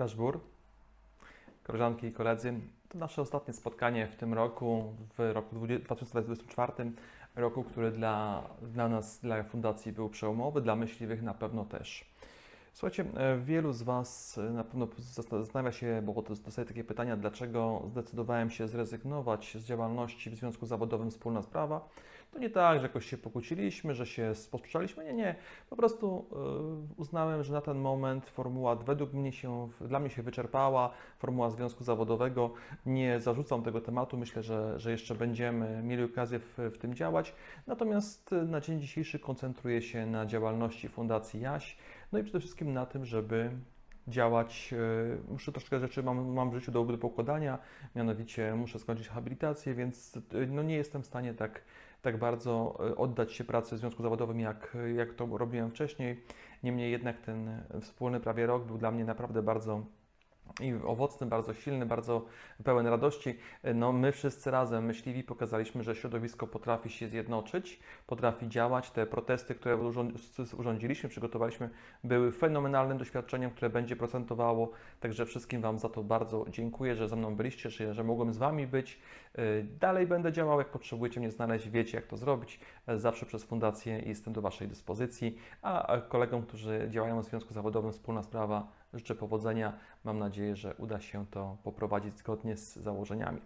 Daszbur, koleżanki i koledzy, to nasze ostatnie spotkanie w tym roku, w roku 2024, roku, który dla, dla nas, dla Fundacji był przełomowy, dla myśliwych na pewno też. Słuchajcie, e, wielu z Was e, na pewno zastanawia się, bo dostaję takie pytania, dlaczego zdecydowałem się zrezygnować z działalności w związku zawodowym Wspólna Sprawa. To nie tak, że jakoś się pokłóciliśmy, że się posprzeczaliśmy, nie, nie. Po prostu e, uznałem, że na ten moment formuła według mnie się, dla mnie się wyczerpała, formuła związku zawodowego. Nie zarzucam tego tematu, myślę, że, że jeszcze będziemy mieli okazję w, w tym działać. Natomiast na dzień dzisiejszy koncentruję się na działalności Fundacji Jaś. No i przede wszystkim na tym, żeby działać. e, Muszę troszkę rzeczy mam, mam w życiu do, poukładania, mianowicie muszę skończyć habilitację, więc e, no nie jestem w stanie tak, tak bardzo e, oddać się pracy w związku zawodowym, jak, jak to robiłem wcześniej. Niemniej jednak ten wspólny prawie rok był dla mnie naprawdę bardzo i owocny, bardzo silny, bardzo pełen radości. No, my wszyscy razem, myśliwi, pokazaliśmy, że środowisko potrafi się zjednoczyć, potrafi działać. Te protesty, które urząd- urządziliśmy, przygotowaliśmy, były fenomenalnym doświadczeniem, które będzie procentowało. Także wszystkim Wam za to bardzo dziękuję, że ze mną byliście, że, że mogłem z Wami być. Yy, Dalej będę działał, jak potrzebujecie mnie znaleźć, wiecie jak to zrobić. Zawsze przez fundację jestem do Waszej dyspozycji. A kolegom, którzy działają w związku zawodowym, wspólna sprawa, życzę powodzenia. Mam nadzieję, że uda się to poprowadzić zgodnie z założeniami.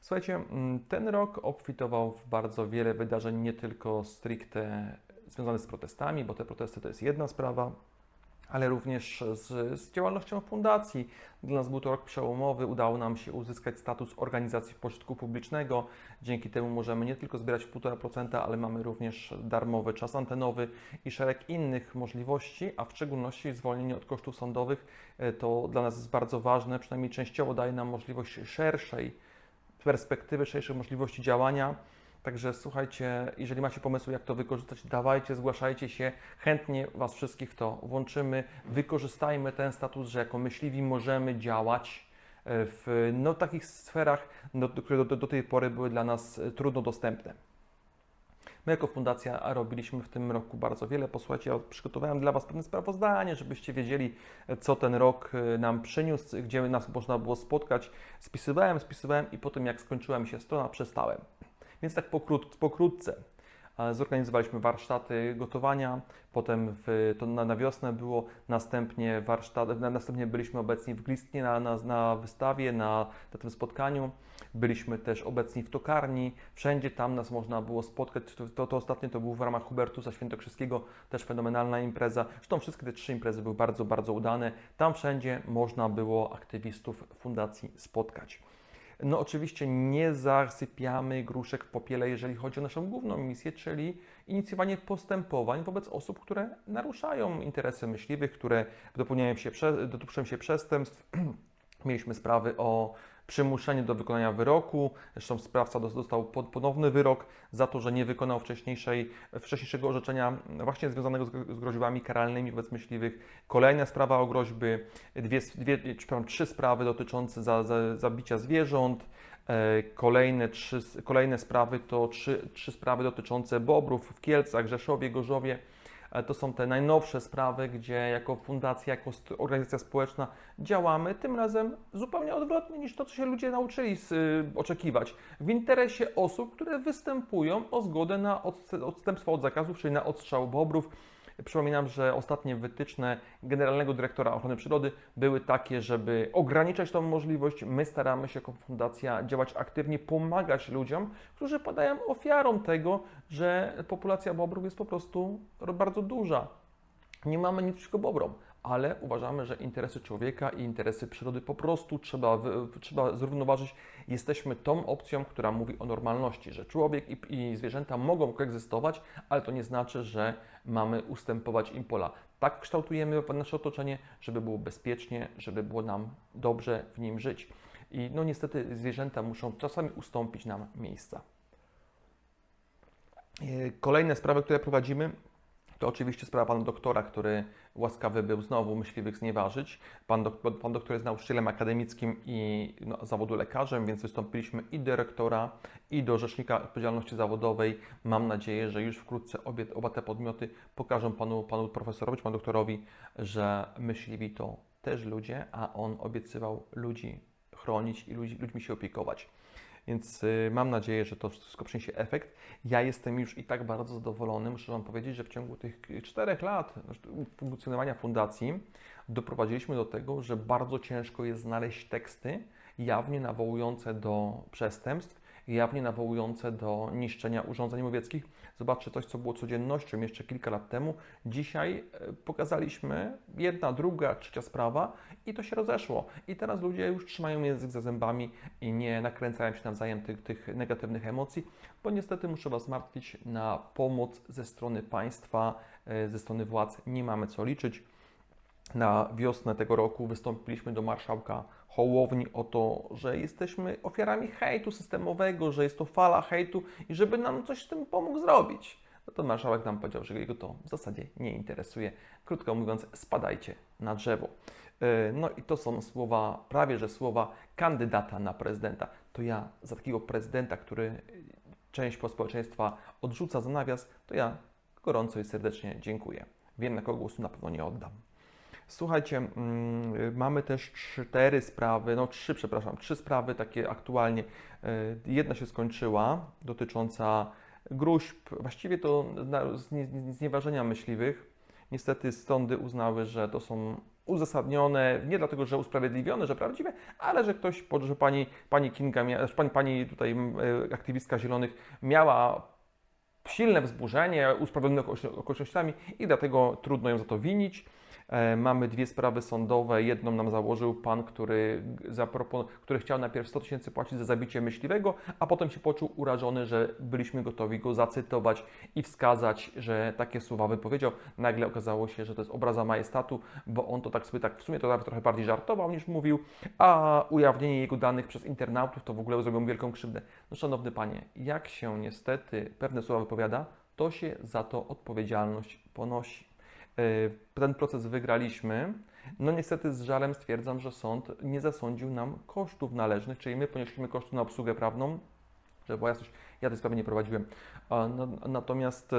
Słuchajcie, mm, ten rok obfitował w bardzo wiele wydarzeń, nie tylko stricte związanych z protestami, bo te protesty to jest jedna sprawa, ale również z, z działalnością fundacji. Dla nas był to rok przełomowy, udało nam się uzyskać status organizacji pożytku publicznego. Dzięki temu możemy nie tylko zbierać 1,5%, ale mamy również darmowy czas antenowy i szereg innych możliwości, a w szczególności zwolnienie od kosztów sądowych. E, To dla nas jest bardzo ważne, przynajmniej częściowo daje nam możliwość szerszej perspektywy, szerszej możliwości działania. Także słuchajcie, jeżeli macie pomysły, jak to wykorzystać, dawajcie, zgłaszajcie się. Chętnie Was wszystkich w to włączymy. Wykorzystajmy ten status, że jako myśliwi możemy działać e, w no, takich sferach, no, które do, do tej pory były dla nas e, trudno dostępne. My jako fundacja robiliśmy w tym roku bardzo wiele. Posłuchajcie, ja przygotowałem dla Was pewne sprawozdanie, żebyście wiedzieli, co ten rok e, nam przyniósł, gdzie nas można było spotkać. Spisywałem, spisywałem i po tym jak skończyła mi się strona, przestałem. Więc tak pokrót, pokrótce. Zorganizowaliśmy warsztaty gotowania, potem w, to na, na wiosnę było, następnie warsztat, na, następnie byliśmy obecni w Glistnie na, na, na wystawie, na, na tym spotkaniu. Byliśmy też obecni w tokarni, wszędzie tam nas można było spotkać. To, to, to ostatnie to był w ramach Hubertusa Świętokrzyskiego, też fenomenalna impreza. Zresztą wszystkie te trzy imprezy były bardzo, bardzo udane. Tam wszędzie można było aktywistów fundacji spotkać. No oczywiście nie zasypiamy gruszek w popiele, jeżeli chodzi o naszą główną misję, czyli inicjowanie postępowań wobec osób, które naruszają interesy myśliwych, które dopełniają się, prze- dopuszczają się przestępstw. Mieliśmy sprawy o przymuszenie do wykonania wyroku. Zresztą sprawca dos- dostał po- ponowny wyrok za to, że nie wykonał wcześniejszej, wcześniejszego orzeczenia właśnie związanego z gro- z groźbami karalnymi wobec myśliwych. Kolejna sprawa o groźby, dwie, dwie, trzy sprawy dotyczące za, za, zabicia zwierząt. E, Kolejne, trzy, kolejne sprawy to trzy, trzy sprawy dotyczące bobrów w Kielcach, Rzeszowie, Gorzowie. To są te najnowsze sprawy, gdzie jako fundacja, jako organizacja społeczna działamy, tym razem zupełnie odwrotnie niż to, co się ludzie nauczyli y, oczekiwać. W interesie osób, które występują o zgodę na odst- odstępstwo od zakazów, czyli na odstrzał bobrów. Przypominam, że ostatnie wytyczne Generalnego Dyrektora Ochrony Przyrody były takie, żeby ograniczać tą możliwość. My staramy się jako fundacja działać aktywnie, pomagać ludziom, którzy padają ofiarą tego, że populacja bobrów jest po prostu bardzo duża. Nie mamy nic przeciwko bobrom, ale uważamy, że interesy człowieka i interesy przyrody po prostu trzeba, trzeba zrównoważyć. Jesteśmy tą opcją, która mówi o normalności, że człowiek i, i zwierzęta mogą koegzystować, ale to nie znaczy, że mamy ustępować im pola. Tak kształtujemy nasze otoczenie, żeby było bezpiecznie, żeby było nam dobrze w nim żyć. I no niestety zwierzęta muszą czasami ustąpić nam miejsca. E, Kolejne sprawy, które prowadzimy, to oczywiście sprawa pana doktora, który łaskawy był znowu myśliwych znieważyć. Pan, pan doktor jest nauczycielem akademickim i no, zawodu lekarzem, więc wystąpiliśmy i do dyrektora, i do Rzecznika Odpowiedzialności Zawodowej. Mam nadzieję, że już wkrótce obie, oba te podmioty pokażą panu, panu profesorowi panu doktorowi, że myśliwi to też ludzie, a on obiecywał ludzi chronić i ludźmi się opiekować. Więc y, mam nadzieję, że to wszystko przyniesie efekt. Ja jestem już i tak bardzo zadowolony. Muszę Wam powiedzieć, że w ciągu tych czterech lat funkcjonowania fundacji doprowadziliśmy do tego, że bardzo ciężko jest znaleźć teksty jawnie nawołujące do przestępstw, jawnie nawołujące do niszczenia urządzeń łowieckich. Zobaczcie coś, co było codziennością jeszcze kilka lat temu. Dzisiaj e, pokazaliśmy jedna, druga, trzecia sprawa i to się rozeszło. I teraz ludzie już trzymają język za zębami i nie nakręcają się nawzajem tych, tych negatywnych emocji, bo niestety muszę Was martwić, na pomoc ze strony państwa, e, ze strony władz nie mamy co liczyć. Na wiosnę tego roku wystąpiliśmy do marszałka Hołowni o to, że jesteśmy ofiarami hejtu systemowego, że jest to fala hejtu i żeby nam coś z tym pomógł zrobić. No to marszałek nam powiedział, że jego to w zasadzie nie interesuje. Krótko mówiąc, spadajcie na drzewo. E, no i to są słowa, prawie że słowa kandydata na prezydenta. To ja za takiego prezydenta, który część społeczeństwa odrzuca za nawias, to ja gorąco i serdecznie dziękuję. Wiem, na kogo głosu na pewno nie oddam. Słuchajcie, mm, mamy też cztery sprawy, no trzy, przepraszam, trzy sprawy takie aktualnie. E, jedna się skończyła, dotycząca gruźb, właściwie to znieważenia myśliwych. Niestety sądy uznały, że to są uzasadnione, nie dlatego, że usprawiedliwione, że prawdziwe, ale że ktoś, że pani, pani Kinga, pani, pani tutaj e, aktywistka Zielonych miała silne wzburzenie, usprawiedliwione okolicznościami i dlatego trudno ją za to winić. E, mamy dwie sprawy sądowe. Jedną nam założył pan, który, zapropon- który chciał najpierw 100 tysięcy płacić za zabicie myśliwego, a potem się poczuł urażony, że byliśmy gotowi go zacytować i wskazać, że takie słowa wypowiedział. Nagle okazało się, że to jest obraza majestatu, bo on to tak sobie tak w sumie to nawet trochę bardziej żartował niż mówił, a ujawnienie jego danych przez internautów to w ogóle zrobił mu wielką krzywdę. No szanowny panie, jak się niestety pewne słowa wypowiada, to się za to odpowiedzialność ponosi. E, ten proces wygraliśmy. No niestety z żalem stwierdzam, że sąd nie zasądził nam kosztów należnych, czyli my ponieśliśmy koszty na obsługę prawną, że była jasność, ja tej sprawy nie prowadziłem. Natomiast e,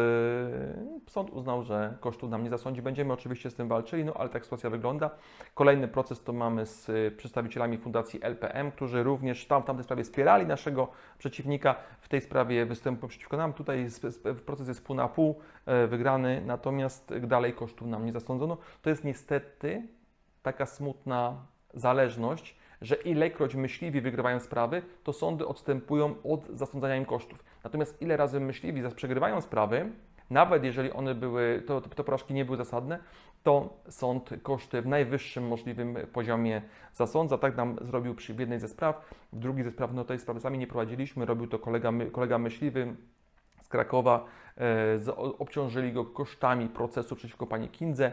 sąd uznał, że kosztów nam nie zasądzi. Będziemy oczywiście z tym walczyli, no ale tak sytuacja wygląda. Kolejny proces to mamy z przedstawicielami Fundacji LPM, którzy również tam w tamtej sprawie wspierali naszego przeciwnika. W tej sprawie występują przeciwko nam. Tutaj proces jest pół na pół e, wygrany, natomiast dalej kosztów nam nie zasądzono. To jest niestety taka smutna zależność, że ilekroć myśliwi wygrywają sprawy, to sądy odstępują od zasądzania im kosztów. Natomiast ile razy myśliwi przegrywają sprawy, nawet jeżeli one były, to, to porażki nie były zasadne, to sąd koszty w najwyższym możliwym poziomie zasądza. Tak nam zrobił przy jednej ze spraw. W drugiej ze spraw, no tej sprawy sami nie prowadziliśmy, robił to kolega, kolega myśliwy z Krakowa. E, obciążyli go kosztami procesu przeciwko pani Kindze.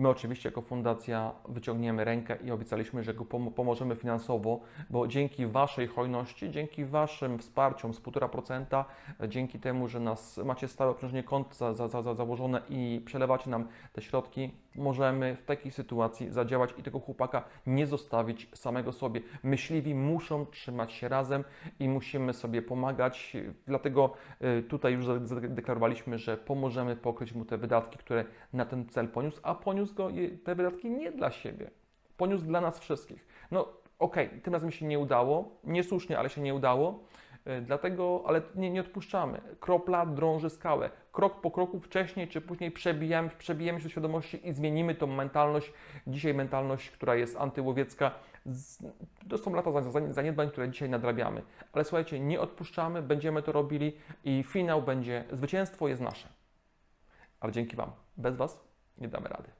My oczywiście jako fundacja wyciągniemy rękę i obiecaliśmy, że go pomożemy finansowo, bo dzięki Waszej hojności, dzięki Waszym wsparciom z 1,5%, dzięki temu, że nas macie stałe obciążenie kont za, za, za, założone i przelewacie nam te środki, możemy w takiej sytuacji zadziałać i tego chłopaka nie zostawić samego sobie. Myśliwi muszą trzymać się razem i musimy sobie pomagać. Dlatego y, tutaj już zadeklarowaliśmy, że pomożemy pokryć mu te wydatki, które na ten cel poniósł, a poniósł go te wydatki nie dla siebie. Poniósł dla nas wszystkich. No okej, okay, tym razem się nie udało, niesłusznie, ale się nie udało. E, dlatego, ale nie, nie odpuszczamy. Kropla drąży skałę. Krok po kroku, wcześniej czy później przebijamy, przebijemy się do świadomości i zmienimy tą mentalność. Dzisiaj mentalność, która jest antyłowiecka, to są lata zaniedbań, które dzisiaj nadrabiamy. Ale słuchajcie, nie odpuszczamy, będziemy to robili i finał będzie, zwycięstwo jest nasze. Ale dzięki Wam. Bez Was nie damy rady.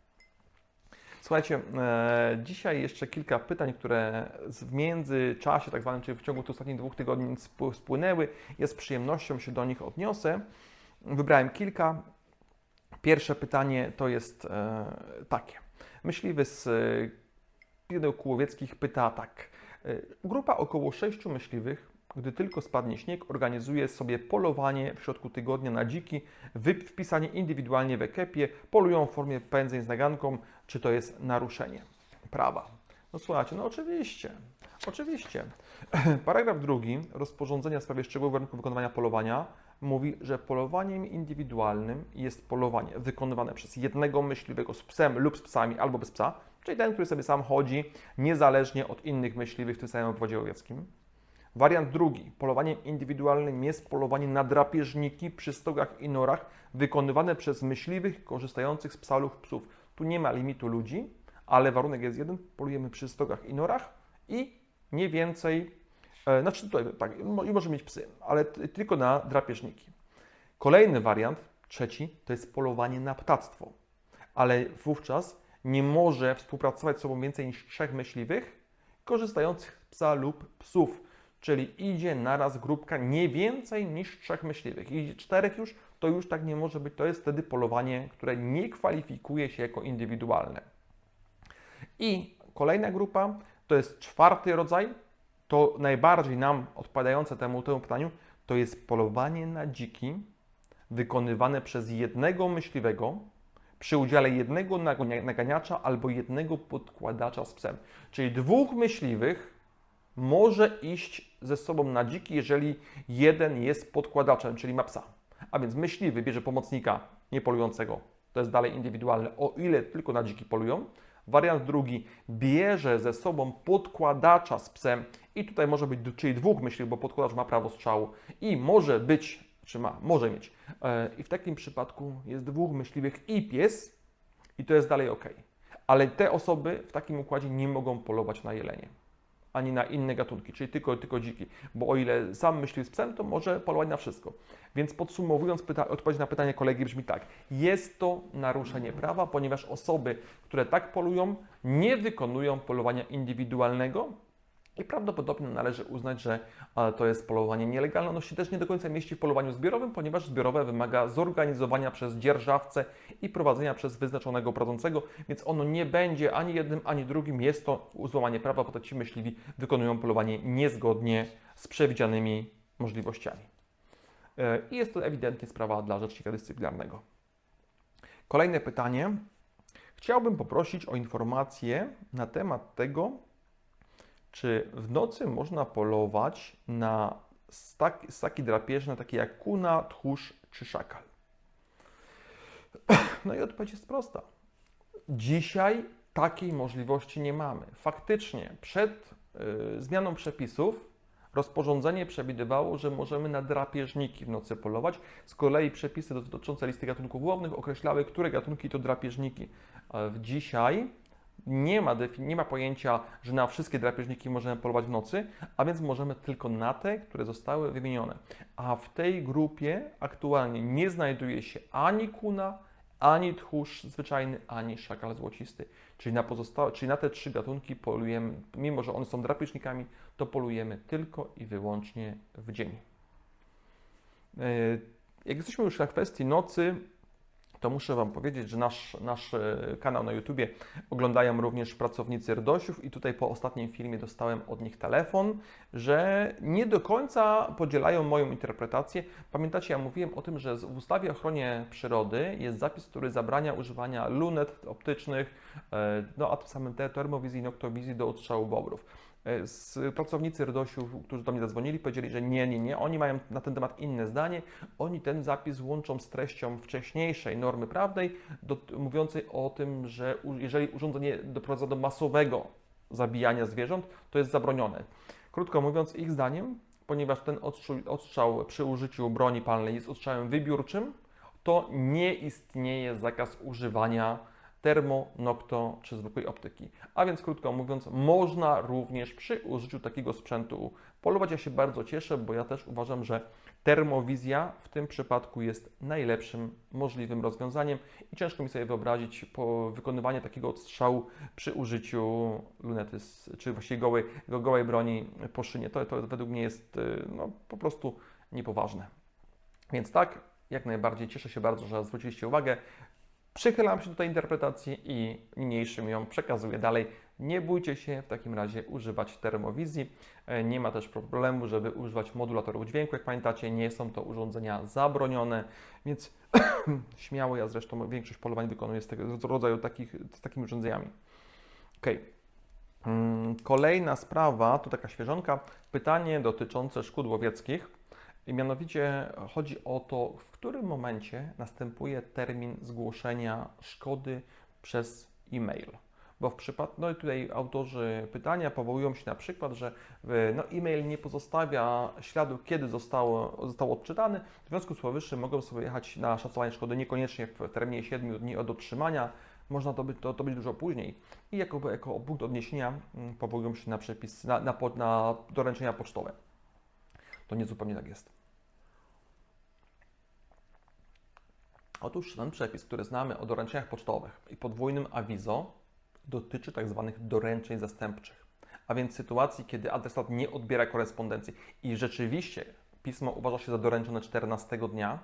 Słuchajcie, e, dzisiaj jeszcze kilka pytań, które w międzyczasie, tak zwanym, czyli w ciągu tych ostatnich dwóch tygodni spłynęły. Ja z przyjemnością się do nich odniosę. Wybrałem kilka. Pierwsze pytanie to jest e, takie. Myśliwy z Pideł Kłowieckich pyta tak. E, grupa około sześciu myśliwych gdy tylko spadnie śnieg, organizuje sobie polowanie w środku tygodnia na dziki, wpisanie indywidualnie w ekipie, polują w formie pędzeń z naganką, czy to jest naruszenie prawa. No słuchajcie, no oczywiście, oczywiście. Paragraf drugi rozporządzenia w sprawie szczegółowych warunków wykonywania polowania mówi, że polowaniem indywidualnym jest polowanie wykonywane przez jednego myśliwego z psem lub z psami albo bez psa, czyli ten, który sobie sam chodzi, niezależnie od innych myśliwych w tym samym obwodzie łowieckim. Wariant drugi. Polowaniem indywidualnym jest polowanie na drapieżniki przy stogach i norach wykonywane przez myśliwych korzystających z psa lub psów. Tu nie ma limitu ludzi, ale warunek jest jeden. Polujemy przy stogach i norach i nie więcej, e, znaczy tutaj tak, mo- i może mieć psy, ale tylko na drapieżniki. Kolejny wariant, trzeci, to jest polowanie na ptactwo, ale wówczas nie może współpracować z sobą więcej niż trzech myśliwych korzystających z psa lub psów, czyli idzie naraz grupka nie więcej niż trzech myśliwych. Idzie czterech już, to już tak nie może być. To jest wtedy polowanie, które nie kwalifikuje się jako indywidualne. I kolejna grupa to jest czwarty rodzaj, to najbardziej nam odpowiadające temu, temu pytaniu, to jest polowanie na dziki wykonywane przez jednego myśliwego przy udziale jednego naganiacza albo jednego podkładacza z psem. Czyli dwóch myśliwych może iść ze sobą na dziki, jeżeli jeden jest podkładaczem, czyli ma psa. A więc myśliwy bierze pomocnika niepolującego, to jest dalej indywidualne, o ile tylko na dziki polują. Wariant drugi bierze ze sobą podkładacza z psem i tutaj może być, czyli dwóch myśliwych, bo podkładacz ma prawo strzału i może być, czy ma, może mieć. E, I w takim przypadku jest dwóch myśliwych i pies i to jest dalej ok. Ale te osoby w takim układzie nie mogą polować na jelenie ani na inne gatunki, czyli tylko, tylko dziki. Bo o ile sam myśli z psem, to może polować na wszystko. Więc podsumowując, pyta, odpowiedź na pytanie kolegi brzmi tak. Jest to naruszenie prawa, ponieważ osoby, które tak polują, nie wykonują polowania indywidualnego i prawdopodobnie należy uznać, że to jest polowanie nielegalne. Ono się też nie do końca mieści w polowaniu zbiorowym, ponieważ zbiorowe wymaga zorganizowania przez dzierżawcę i prowadzenia przez wyznaczonego prowadzącego, więc ono nie będzie ani jednym, ani drugim. Jest to złamanie prawa, bo to ci myśliwi wykonują polowanie niezgodnie z przewidzianymi możliwościami. E, I jest to ewidentnie sprawa dla rzecznika dyscyplinarnego. Kolejne pytanie. Chciałbym poprosić o informację na temat tego, czy w nocy można polować na staki, ssaki drapieżne, takie jak kuna, tchórz czy szakal? No i odpowiedź jest prosta. Dzisiaj takiej możliwości nie mamy. Faktycznie przed y, zmianą przepisów rozporządzenie przewidywało, że możemy na drapieżniki w nocy polować. Z kolei przepisy dotyczące listy gatunków łownych określały, które gatunki to drapieżniki. E, Dzisiaj nie ma, nie ma pojęcia, że na wszystkie drapieżniki możemy polować w nocy, a więc możemy tylko na te, które zostały wymienione. A w tej grupie aktualnie nie znajduje się ani kuna, ani tchórz zwyczajny, ani szakal złocisty. Czyli na, pozostałe, czyli na te trzy gatunki polujemy, mimo że one są drapieżnikami, to polujemy tylko i wyłącznie w dzień. Yy, Jak jesteśmy już na kwestii nocy, to muszę Wam powiedzieć, że nasz, nasz e, kanał na YouTubie oglądają również pracownicy RDOŚów i tutaj po ostatnim filmie dostałem od nich telefon, że nie do końca podzielają moją interpretację. Pamiętacie, ja mówiłem o tym, że w ustawie o ochronie przyrody jest zapis, który zabrania używania lunet optycznych, e, no a tym samym te termowizji i noktowizji do odstrzału bobrów. E, Z pracownicy RDOŚu, którzy do mnie zadzwonili, powiedzieli, że nie, nie, nie, oni mają na ten temat inne zdanie. Oni ten zapis łączą z treścią wcześniejszej normy prawnej, do, mówiącej o tym, że jeżeli urządzenie doprowadza do masowego zabijania zwierząt, to jest zabronione. Krótko mówiąc, ich zdaniem, ponieważ ten odstrzał, odstrzał przy użyciu broni palnej jest odstrzałem wybiórczym, to nie istnieje zakaz używania termo, nokto czy zwykłej optyki. A więc krótko mówiąc, można również przy użyciu takiego sprzętu polować. Ja się bardzo cieszę, bo ja też uważam, że termowizja w tym przypadku jest najlepszym możliwym rozwiązaniem i ciężko mi sobie wyobrazić wykonywanie takiego odstrzału przy użyciu lunety, czy właściwie gołej, go- gołej broni po szynie. To, to według mnie jest y, no, po prostu niepoważne. Więc tak, jak najbardziej cieszę się bardzo, że zwróciliście uwagę. Przychylam się do tej interpretacji i niniejszym ją przekazuję dalej. Nie bójcie się w takim razie używać termowizji. E, Nie ma też problemu, żeby używać modulatorów dźwięku. Jak pamiętacie, nie są to urządzenia zabronione, więc śmiało ja zresztą większość polowań wykonuję z tego rodzaju takich, z takimi urządzeniami. Okej. Mm, Kolejna sprawa, to taka świeżonka, pytanie dotyczące szkód łowieckich. I mianowicie chodzi o to, w którym momencie następuje termin zgłoszenia szkody przez e-mail. Bo w przypadku, no i tutaj autorzy pytania powołują się na przykład, że y, no, e-mail nie pozostawia śladu, kiedy zostało, został odczytany. W związku z powyższym mogą sobie jechać na szacowanie szkody niekoniecznie w terminie 7 dni od otrzymania. Można to być, to, to być dużo później. I jako, jako punkt odniesienia mm, powołują się na przepis, na, na, na doręczenia pocztowe. To nie zupełnie tak jest. Otóż ten przepis, który znamy o doręczeniach pocztowych i podwójnym awizo, dotyczy tak zwanych doręczeń zastępczych. A więc sytuacji, kiedy adresat nie odbiera korespondencji i rzeczywiście pismo uważa się za doręczone 14 dnia,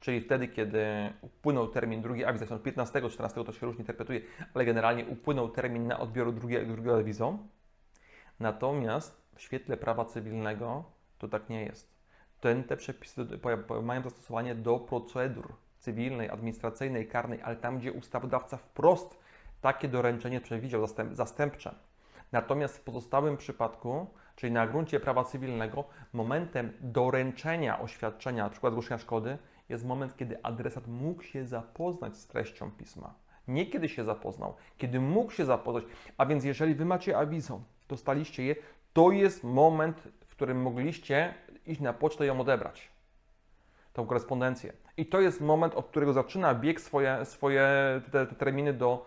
czyli wtedy, kiedy upłynął termin drugi awizo, zresztą 15, 14 to się różnie interpretuje, ale generalnie upłynął termin na odbioru drugiego, drugiego awizo. Natomiast w świetle prawa cywilnego to tak nie jest. Ten, te przepisy mają zastosowanie do procedur cywilnej, administracyjnej, karnej, ale tam, gdzie ustawodawca wprost takie doręczenie przewidział zastęp, zastępcze. Natomiast w pozostałym przypadku, czyli na gruncie prawa cywilnego, momentem doręczenia oświadczenia, przykład zgłoszenia szkody, jest moment, kiedy adresat mógł się zapoznać z treścią pisma. Nie kiedy się zapoznał, kiedy mógł się zapoznać. A więc jeżeli Wy macie awizo, dostaliście je, to jest moment, którym mogliście iść na pocztę i ją odebrać tą korespondencję. I to jest moment, od którego zaczyna bieg swoje, swoje te, te terminy do,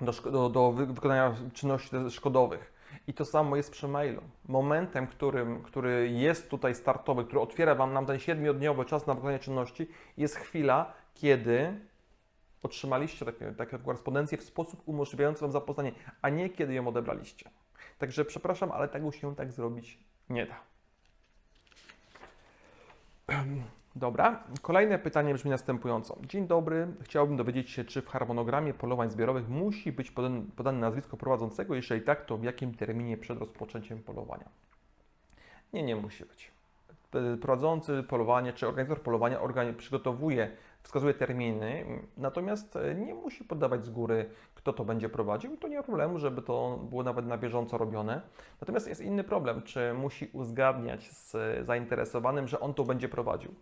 do, do, do wy- wykonania czynności szkodowych. I to samo jest przy mailu. Momentem, którym, który jest tutaj startowy, który otwiera Wam nam ten siedmiodniowy czas na wykonanie czynności, jest chwila, kiedy otrzymaliście takie, taką korespondencję w sposób umożliwiający Wam zapoznanie, a nie kiedy ją odebraliście. Także przepraszam, ale tego się tak zrobić nie da. Dobra, kolejne pytanie brzmi następująco. Dzień dobry, chciałbym dowiedzieć się, czy w harmonogramie polowań zbiorowych musi być podane, nazwisko prowadzącego, jeżeli tak, to w jakim terminie przed rozpoczęciem polowania? Nie, nie musi być. Prowadzący polowanie czy organizator polowania organi- przygotowuje, wskazuje terminy, natomiast e, nie musi podawać z góry, kto to będzie prowadził to nie ma problemu, żeby to było nawet na bieżąco robione. Natomiast jest inny problem, czy musi uzgadniać z zainteresowanym, że on to będzie prowadził.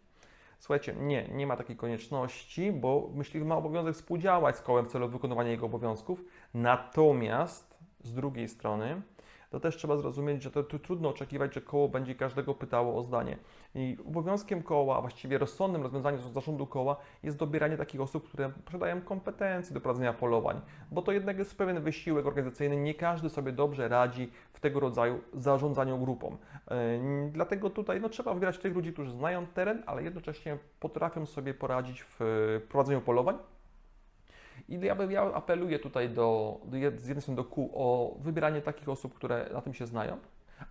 Słuchajcie, nie, nie ma takiej konieczności, bo myśliwy ma obowiązek współdziałać z kołem w celu wykonywania jego obowiązków. Natomiast z drugiej strony, to też trzeba zrozumieć, że to, to trudno oczekiwać, że koło będzie każdego pytało o zdanie. I obowiązkiem koła, a właściwie rozsądnym rozwiązaniem z zarządu koła jest dobieranie takich osób, które posiadają kompetencje do prowadzenia polowań, bo to jednak jest pewien wysiłek organizacyjny. Nie każdy sobie dobrze radzi w tego rodzaju zarządzaniu grupą. Yy, Dlatego tutaj no, trzeba wybierać tych ludzi, którzy znają teren, ale jednocześnie potrafią sobie poradzić w e, prowadzeniu polowań. I ja, ja apeluję tutaj do, z jednej strony do kół o wybieranie takich osób, które na tym się znają,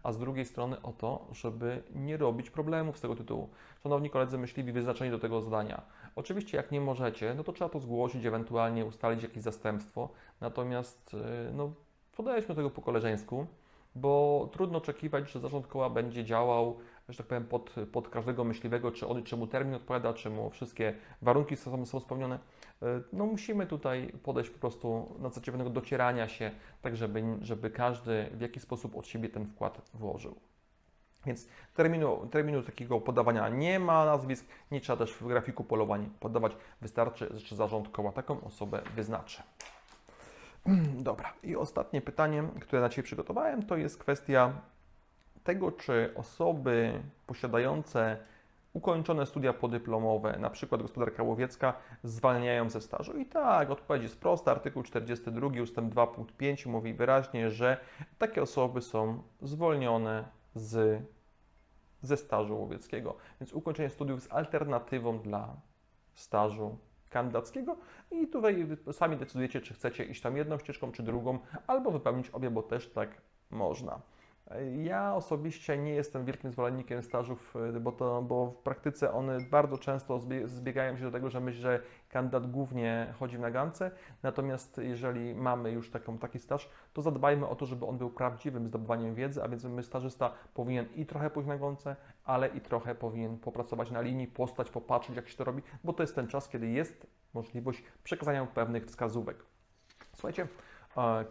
a z drugiej strony o to, żeby nie robić problemów z tego tytułu. Szanowni koledzy myśliwi wyznaczeni do tego zadania. Oczywiście jak nie możecie, no to trzeba to zgłosić, ewentualnie ustalić jakieś zastępstwo, natomiast e, no, podejdźmy do tego po koleżeńsku, bo trudno oczekiwać, że zarząd koła będzie działał, że tak powiem, pod, pod każdego myśliwego, czy, on, czy mu termin odpowiada, czy mu wszystkie warunki są, są spełnione. E, No musimy tutaj podejść po prostu na zasadzie pewnego docierania się, tak żeby, żeby każdy w jakiś sposób od siebie ten wkład włożył. Więc terminu, terminu takiego podawania nie ma nazwisk, nie trzeba też w grafiku polowań podawać, wystarczy, że zarząd koła taką osobę wyznaczy. Dobra, i ostatnie pytanie, które na Ciebie przygotowałem, to jest kwestia tego, czy osoby posiadające ukończone studia podyplomowe, na przykład gospodarka łowiecka, zwalniają ze stażu. I tak, odpowiedź jest prosta. Artykuł 42 ustęp 2 punkt 5 mówi wyraźnie, że takie osoby są zwolnione z, ze stażu łowieckiego. Więc ukończenie studiów jest alternatywą dla stażu kandydackiego i tutaj sami decydujecie, czy chcecie iść tam jedną ścieżką, czy drugą, albo wypełnić obie, bo też tak można. Ja osobiście nie jestem wielkim zwolennikiem stażów, y, bo, to, bo w praktyce one bardzo często zbie- zbiegają się do tego, że myślę, że kandydat głównie chodzi w nagance, natomiast jeżeli mamy już taką, taki staż, to zadbajmy o to, żeby on był prawdziwym zdobywaniem wiedzy, a więc my stażysta powinien i trochę pójść na gące, ale i trochę powinien popracować na linii, postać, popatrzeć jak się to robi, bo to jest ten czas, kiedy jest możliwość przekazania pewnych wskazówek. Słuchajcie,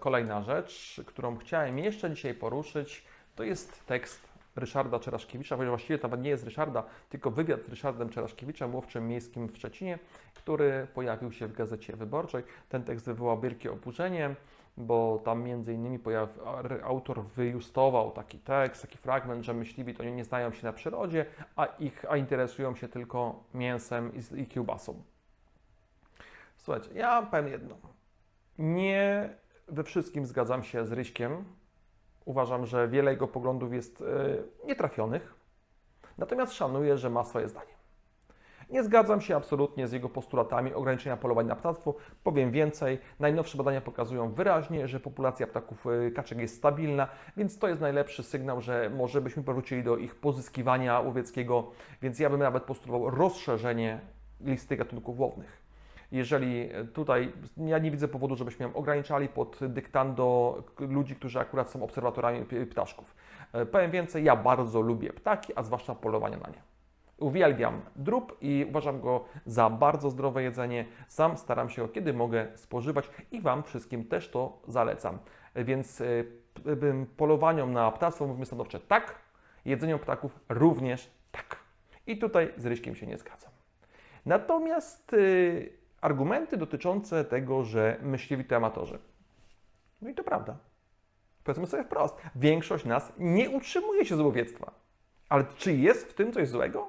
kolejna rzecz, którą chciałem jeszcze dzisiaj poruszyć, to jest tekst Ryszarda Czeraszkiewicza, właściwie to nie jest Ryszarda, tylko wywiad z Ryszardem Czeraszkiewiczem, łowczym miejskim w Szczecinie, który pojawił się w Gazecie Wyborczej. Ten tekst wywołał wielkie oburzenie, bo tam między innymi pojaw, autor wyjustował taki tekst, taki fragment, że myśliwi to nie znają się na przyrodzie, a, ich, a interesują się tylko mięsem i, i kiełbasą. Słuchajcie, ja powiem jedno. Nie we wszystkim zgadzam się z Ryśkiem. Uważam, że wiele jego poglądów jest y, nietrafionych, natomiast szanuję, że ma swoje zdanie. Nie zgadzam się absolutnie z jego postulatami ograniczenia polowań na ptactwo. Powiem więcej, najnowsze badania pokazują wyraźnie, że populacja ptaków y, kaczek jest stabilna, więc to jest najlepszy sygnał, że może byśmy powrócili do ich pozyskiwania łowieckiego, więc ja bym nawet postulował rozszerzenie listy gatunków łownych jeżeli tutaj ja nie widzę powodu, żebyśmy ją ograniczali pod dyktando ludzi, którzy akurat są obserwatorami ptaszków. E, Powiem więcej, ja bardzo lubię ptaki, a zwłaszcza polowanie na nie. Uwielbiam drób i uważam go za bardzo zdrowe jedzenie. Sam staram się, kiedy mogę, spożywać i Wam wszystkim też to zalecam. Więc y, polowaniom na ptactwo mówimy stanowcze tak, jedzeniu ptaków również tak. I tutaj z Ryśkiem się nie zgadzam. Natomiast y, argumenty dotyczące tego, że myśliwi to amatorzy. No i to prawda. Powiedzmy sobie wprost, większość nas nie utrzymuje się z łowiectwa. Ale czy jest w tym coś złego?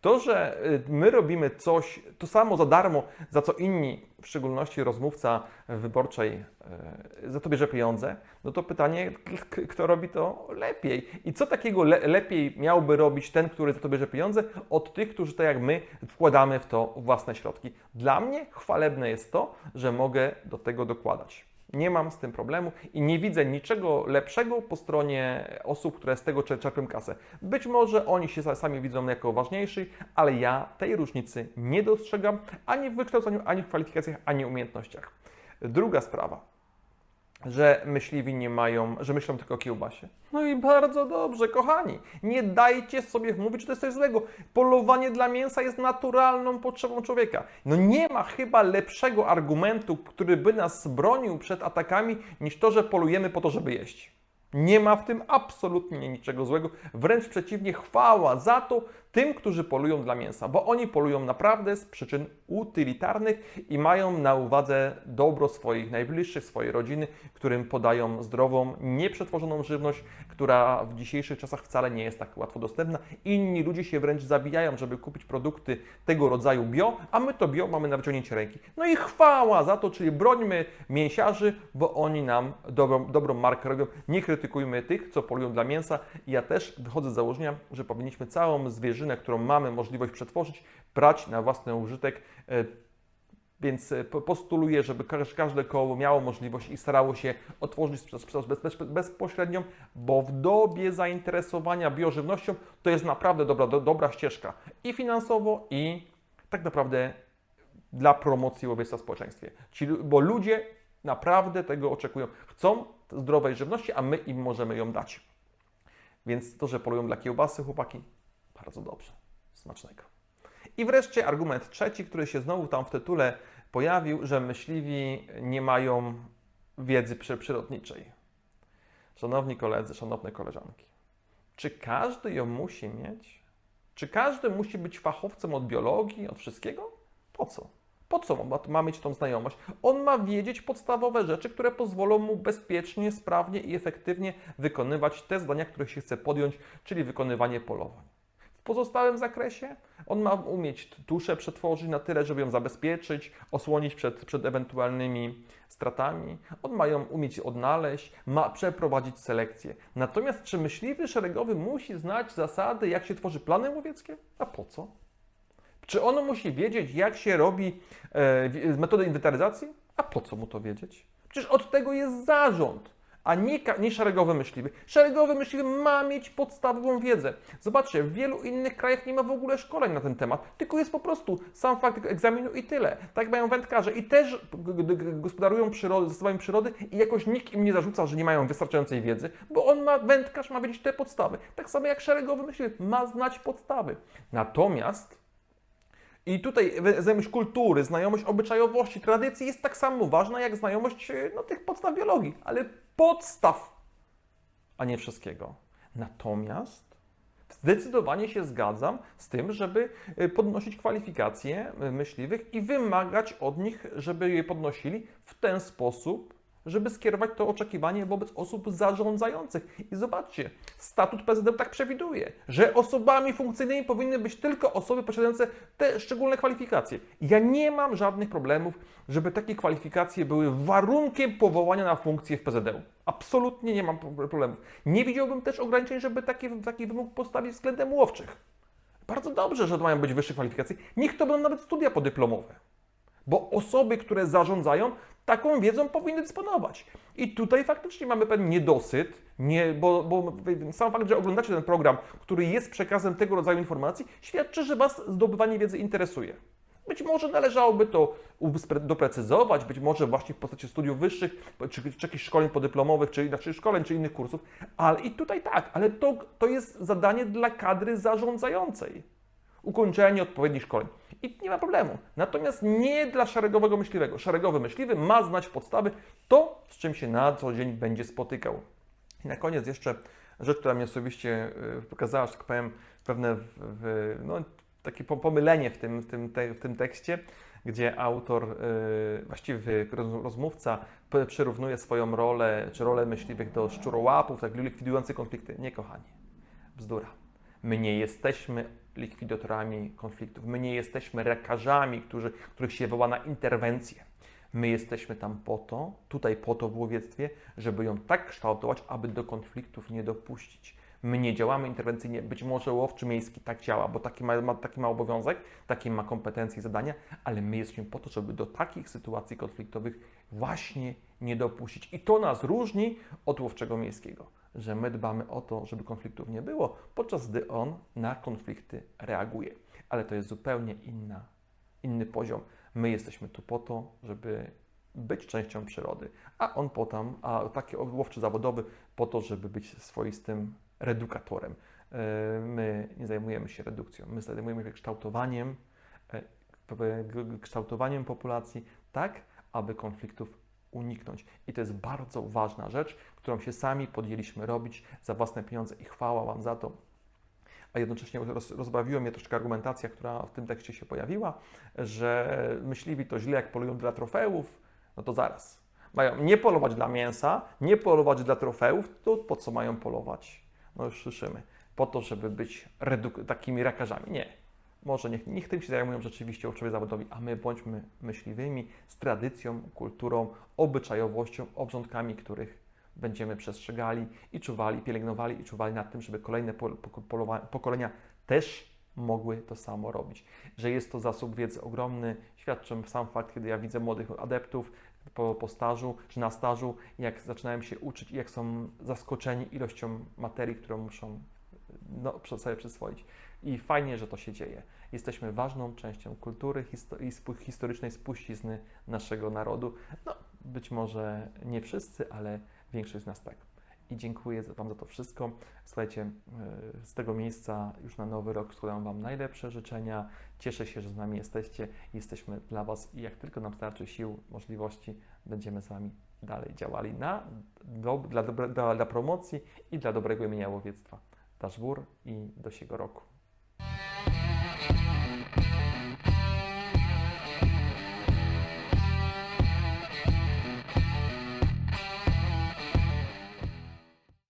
To, że y, my robimy coś, to samo za darmo, za co inni, w szczególności rozmówca wyborczej, y, za to bierze pieniądze, no to pytanie, kto robi to lepiej? I co takiego le- lepiej miałby robić ten, który za to bierze pieniądze, od tych, którzy tak jak my wkładamy w to własne środki? Dla mnie chwalebne jest to, że mogę do tego dokładać. Nie mam z tym problemu i nie widzę niczego lepszego po stronie osób, które z tego czer- czerpią kasę. Być może oni się sa- sami widzą jako ważniejsi, ale ja tej różnicy nie dostrzegam ani w wykształceniu, ani w kwalifikacjach, ani umiejętnościach. Druga sprawa, że myśliwi nie mają, że myślą tylko o kiełbasie. No i bardzo dobrze, kochani. Nie dajcie sobie wmówić, że to jest coś złego. Polowanie dla mięsa jest naturalną potrzebą człowieka. No nie ma chyba lepszego argumentu, który by nas bronił przed atakami, niż to, że polujemy po to, żeby jeść. Nie ma w tym absolutnie niczego złego. Wręcz przeciwnie, chwała za to tym, którzy polują dla mięsa, bo oni polują naprawdę z przyczyn utylitarnych i mają na uwadze dobro swoich najbliższych, swojej rodziny, którym podają zdrową, nieprzetworzoną żywność, która w dzisiejszych czasach wcale nie jest tak łatwo dostępna. Inni ludzie się wręcz zabijają, żeby kupić produkty tego rodzaju bio, a my to bio mamy na wyciągnięcie ręki. No i chwała za to, czyli brońmy mięsiarzy, bo oni nam dobrą, dobrą markę robią. Nie krytykujmy tych, co polują dla mięsa. Ja też wychodzę z założenia, że powinniśmy całą zwierzynę, którą mamy możliwość przetworzyć, brać na własny użytek. E, Więc e, po- postuluję, żeby każ- każde koło miało możliwość i starało się otworzyć sprzedaż sprzedaż bez, bez, bezpośrednią, bo w dobie zainteresowania biożywnością to jest naprawdę dobra, do, dobra ścieżka i finansowo, i tak naprawdę dla promocji łowiectwa w społeczeństwie. Bo ludzie naprawdę tego oczekują. Chcą zdrowej żywności, a my im możemy ją dać. Więc to, że polują dla kiełbasy, chłopaki, bardzo dobrze. Smacznego. I wreszcie argument trzeci, który się znowu tam w tytule pojawił, że myśliwi nie mają wiedzy przy- przyrodniczej. Szanowni koledzy, szanowne koleżanki, czy każdy ją musi mieć? Czy każdy musi być fachowcem od biologii, od wszystkiego? Po co? Po co ma, ma mieć tą znajomość? On ma wiedzieć podstawowe rzeczy, które pozwolą mu bezpiecznie, sprawnie i efektywnie wykonywać te zadania, których się chce podjąć, czyli wykonywanie polowań. W pozostałym zakresie on ma umieć tuszę przetworzyć na tyle, żeby ją zabezpieczyć, osłonić przed, przed ewentualnymi stratami. On ma ją umieć odnaleźć, ma przeprowadzić selekcję. Natomiast czy myśliwy szeregowy musi znać zasady, jak się tworzy plany łowieckie? A po co? Czy on musi wiedzieć, jak się robi e, metodę inwentaryzacji? A po co mu to wiedzieć? Przecież od tego jest zarząd. A nie, nie szeregowy myśliwy. Szeregowy myśliwy ma mieć podstawową wiedzę. Zobaczcie, w wielu innych krajach nie ma w ogóle szkoleń na ten temat, tylko jest po prostu sam fakt egzaminu i tyle. Tak mają wędkarze i też gospodarują przyrody, zasobami przyrody i jakoś nikt im nie zarzuca, że nie mają wystarczającej wiedzy, bo on ma, wędkarz ma wiedzieć te podstawy. Tak samo jak szeregowy myśliwy ma znać podstawy. Natomiast i tutaj znajomość kultury, znajomość obyczajowości, tradycji jest tak samo ważna jak znajomość e, no, tych podstaw biologii, ale podstaw, a nie wszystkiego. Natomiast zdecydowanie się zgadzam z tym, żeby e, podnosić kwalifikacje e, myśliwych i wymagać od nich, żeby je podnosili w ten sposób, żeby skierować to oczekiwanie wobec osób zarządzających. I zobaczcie, statut PZD tak przewiduje, że osobami funkcyjnymi powinny być tylko osoby posiadające te szczególne kwalifikacje. Ja nie mam żadnych problemów, żeby takie kwalifikacje były warunkiem powołania na funkcję w PZD. Absolutnie nie mam problemów. Nie widziałbym też ograniczeń, żeby taki, taki wymóg postawić względem łowczych. Bardzo dobrze, że mają być wyższe kwalifikacje. Niech to będą nawet studia podyplomowe. Bo osoby, które zarządzają, taką wiedzą powinny dysponować. I tutaj faktycznie mamy pewien niedosyt, nie, bo, bo sam fakt, że oglądacie ten program, który jest przekazem tego rodzaju informacji, świadczy, że Was zdobywanie wiedzy interesuje. Być może należałoby to doprecyzować, być może właśnie w postaci studiów wyższych, czy, czy jakichś szkoleń podyplomowych, czy znaczy szkoleń, czy innych kursów, ale i tutaj tak, ale to, to jest zadanie dla kadry zarządzającej ukończenie odpowiednich szkoleń. I nie ma problemu. Natomiast nie dla szeregowego myśliwego. Szeregowy myśliwy ma znać podstawy, to z czym się na co dzień będzie spotykał. I na koniec jeszcze rzecz, która mnie osobiście y, pokazała, że tak powiem, pewne w, w, no, takie po- pomylenie w tym, w, tym te, w tym tekście, gdzie autor, y, właściwie roz- rozmówca przyrównuje swoją rolę, czy rolę myśliwych do szczurołapów, tak likwidujących konflikty. Nie, kochani. Bzdura. My nie jesteśmy likwidatorami konfliktów. My nie jesteśmy lekarzami, którzy, których się woła na interwencję. My jesteśmy tam po to, tutaj po to w łowiectwie, żeby ją tak kształtować, aby do konfliktów nie dopuścić. My nie działamy interwencyjnie. Być może łowczy miejski tak działa, bo taki ma, ma, taki ma obowiązek, takie ma kompetencje i zadania, ale my jesteśmy po to, żeby do takich sytuacji konfliktowych właśnie nie dopuścić. I to nas różni od łowczego miejskiego, że my dbamy o to, żeby konfliktów nie było, podczas gdy on na konflikty reaguje. Ale to jest zupełnie inna, inny poziom. My jesteśmy tu po to, żeby być częścią przyrody, a on potem, a taki łowczy zawodowy po to, żeby być swoistym redukatorem. E, My nie zajmujemy się redukcją, my zajmujemy się kształtowaniem, e, kształtowaniem populacji tak, aby konfliktów uniknąć. I to jest bardzo ważna rzecz, którą się sami podjęliśmy robić za własne pieniądze i chwała Wam za to. A jednocześnie roz, rozbawiła mnie troszkę argumentacja, która w tym tekście się pojawiła, że myśliwi to źle, jak polują dla trofeów, no to zaraz. Mają nie polować dla mięsa, nie polować dla trofeów, to po co mają polować? No już słyszymy. Po to, żeby być takimi rakarzami. Nie. Może niech, niech tym się zajmują rzeczywiście uczniowie zawodowi, a my bądźmy myśliwymi z tradycją, kulturą, obyczajowością, obrządkami, których będziemy przestrzegali i czuwali, pielęgnowali i czuwali nad tym, żeby kolejne pokolenia też mogły to samo robić. Że jest to zasób wiedzy ogromny, świadczy sam fakt, kiedy ja widzę młodych adeptów po, po stażu czy na stażu, jak zaczynają się uczyć i jak są zaskoczeni ilością materii, którą muszą no, sobie przyswoić. I fajnie, że to się dzieje. Jesteśmy ważną częścią kultury histo- historycznej spuścizny naszego narodu. No, być może nie wszyscy, ale większość z nas tak. I dziękuję Wam za to wszystko. Słuchajcie, yy, z tego miejsca już na nowy rok składam Wam najlepsze życzenia. Cieszę się, że z nami jesteście. Jesteśmy dla Was i jak tylko nam starczy sił, możliwości, będziemy z Wami dalej działali na, do, dla, dobre, dla, dla promocji i dla dobrego imienia łowiectwa. Daszbur i do siego roku.